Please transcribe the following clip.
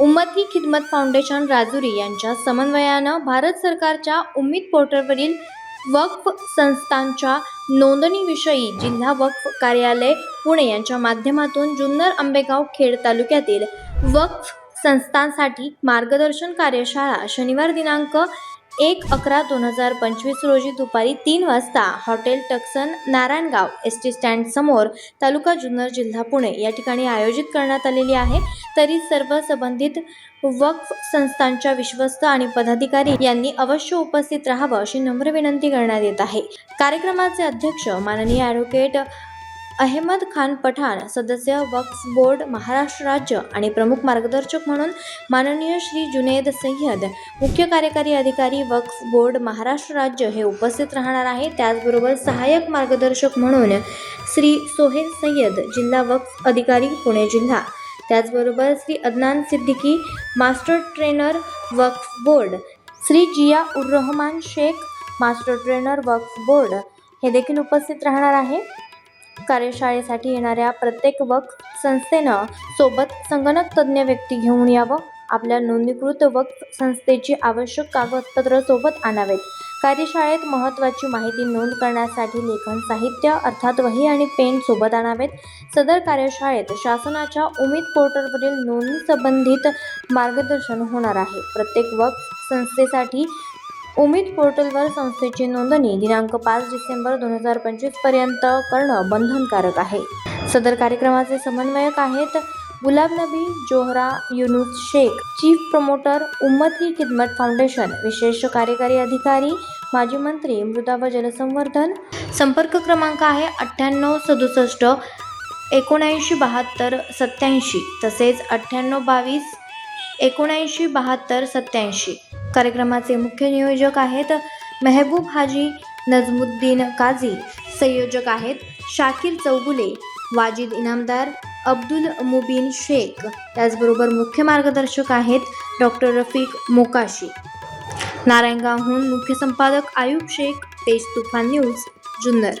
उम्मती Khidmat foundation Rajuri यांच्या समन्वयानं भारत सरकारच्या उम्मीद पोर्टलवरील वक्फ संस्थांच्या नोंदणीविषयी जिल्हा वक्फ कार्यालय पुणे यांच्या माध्यमातून जुन्नर आंबेगाव खेड तालुक्यातील वक्फ संस्थांसाठी मार्गदर्शन कार्यशाळा शनिवार दिनांक एक अकरा दोन हजार पंचवीस रोजी दुपारी तीन वाजता hotel Tucson Narayangaon S T stand समोर तालुका जुन्नर जिल्हा पुणे या ठिकाणी आयोजित करण्यात आलेली आहे. तरी सर्व संबंधित वक्फ संस्थांच्या विश्वस्त आणि पदाधिकारी यांनी अवश्य उपस्थित राहावं अशी नम्र विनंती करण्यात येत आहे. कार्यक्रमाचे अध्यक्ष माननीय ॲडव्होकेट अहमद खान पठाण सदस्य वक्फ बोर्ड महाराष्ट्र राज्य आणि प्रमुख मार्गदर्शक म्हणून माननीय श्री जुनेद सय्यद मुख्य कार्यकारी अधिकारी वक्फ बोर्ड महाराष्ट्र राज्य हे उपस्थित राहणार आहे त्याचबरोबर सहाय्यक मार्गदर्शक म्हणून श्री सोहेल सय्यद जिल्हा वक्फ अधिकारी पुणे जिल्हा. त्याचबरोबर Shri Adnan Siddiqui master trainer Waqf board. Shri Zia ur Rahman Shaikh master trainer Waqf board हे देखील उपस्थित राहणार आहे कार्यशाळेसाठी येणाऱ्या प्रत्येक वक्त संस्थेनं सोबत संगणक तज्ज्ञ व्यक्ती घेऊन यावं. आपल्या नोंदणीकृत वक्त संस्थेची आवश्यक कागदपत्र सोबत आणावेत. कार्यशाळेत महत्त्वाची माहिती नोंद करण्यासाठी लेखन साहित्य अर्थात वही आणि पेन सोबत आणावेत. सदर कार्यशाळेत शासनाच्या उमेद पोर्टलवरील नोंदणी संबंधित मार्गदर्शन होणार आहे. प्रत्येक वक्त संस्थेसाठी उमेद पोर्टलवर संस्थेची नोंदणी दिनांक पाच डिसेंबर दोन हजार पंचवीसपर्यंत करणं बंधनकारक आहे. सदर कार्यक्रमाचे समन्वयक आहेत Gulab Nabi Zohra Yunus Shaikh chief promoter Ummati Khidmat foundation विशेष कार्यकारी अधिकारी माजी मंत्री मृदा व जलसंवर्धन संपर्क क्रमांक आहे अठ्ठ्याण्णव सदुसष्ट एकोणऐंशी बहात्तर सत्याऐंशी तसेच अठ्ठ्याण्णव बावीस एकोणऐंशी बहात्तर सत्याऐंशी कार्यक्रमाचे मुख्य नियोजक आहेत मेहबूब हाजी नजमुद्दीन काझी. संयोजक आहेत शाकिर चौगुले वाजिद इनामदार अब्दुल मुबीन शेख. त्याचबरोबर मुख्य मार्गदर्शक आहेत डॉक्टर रफीक मोकाशी. नारायणगावहून मुख्य संपादक आयुब शेख तेज तुफान न्यूज जुन्नर.